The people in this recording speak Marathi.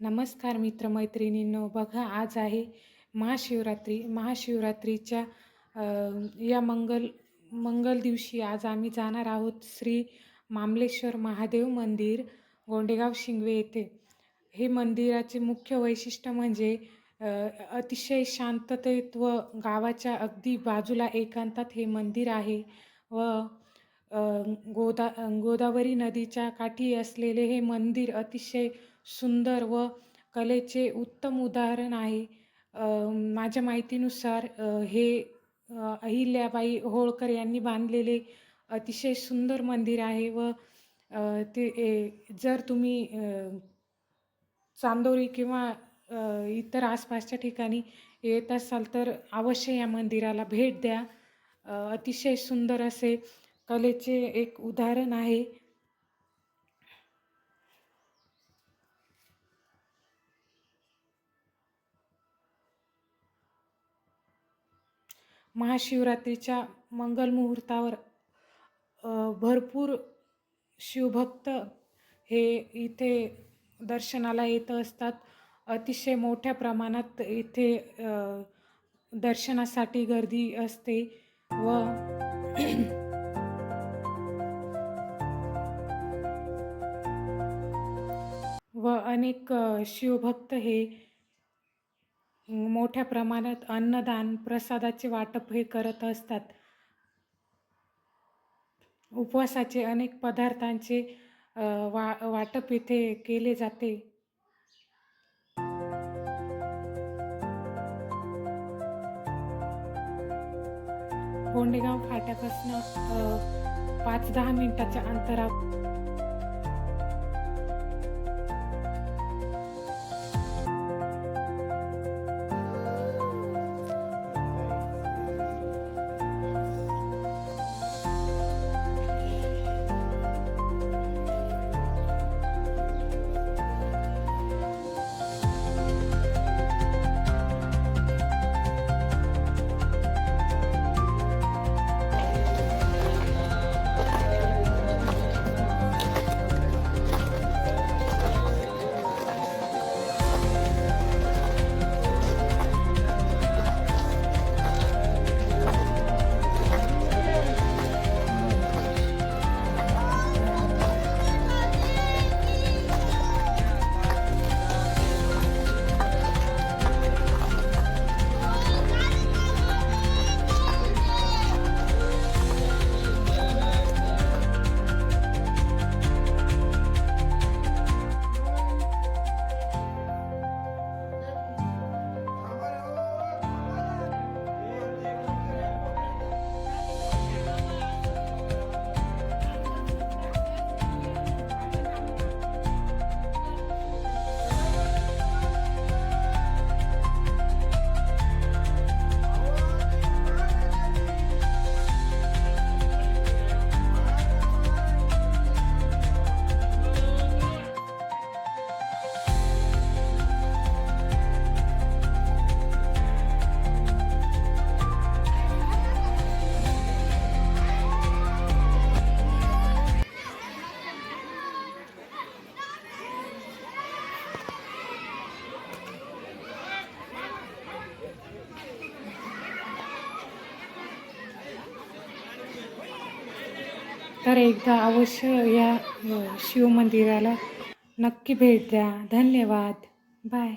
नमस्कार मित्रमैत्रिणींनो बघा आज आहे महाशिवरात्री. महाशिवरात्रीच्या या मंगल मंगल दिवशी आज आम्ही जाणार आहोत श्री मामलेश्वर महादेव मंदिर गोंडेगाव शिंगवे येथे. हे मंदिराचे मुख्य वैशिष्ट्य म्हणजे अतिशय शांततेत व गावाच्या अगदी बाजूला एकांतात हे मंदिर आहे व गोदा गोदावरी नदीच्या काठी असलेले हे मंदिर अतिशय सुंदर व कलेचे उत्तम उदाहरण आहे. माझ्या माहितीनुसार हे अहिल्याबाई होळकर यांनी बांधलेले अतिशय सुंदर मंदिर आहे व ते ए, जर तुम्ही चांदोरी किंवा इतर आसपासच्या ठिकाणी येत असाल तर अवश्य या मंदिराला भेट द्या. अतिशय सुंदर असे कलेचे एक उदाहरण आहे. महाशिवरात्रीच्या मंगल मुहूर्तावर भरपूर शिवभक्त हे इथे दर्शनाला येत असतात. अतिशय मोठ्या प्रमाणात इथे दर्शनासाठी गर्दी असते व व अनेक शिवभक्त हे मोठ्या प्रमाणात अन्नदान प्रसादाचे वाटप हे करत असतात. उपवासाचे अनेक पदार्थांचे वा वाटप इथे केले जाते. कोंडेगाव फाट्यापासून पाच दहा मिनिटाच्या अंतरावर तर एकदा अवश्य या शिवमंदिराला नक्की भेट द्या. धन्यवाद. बाय.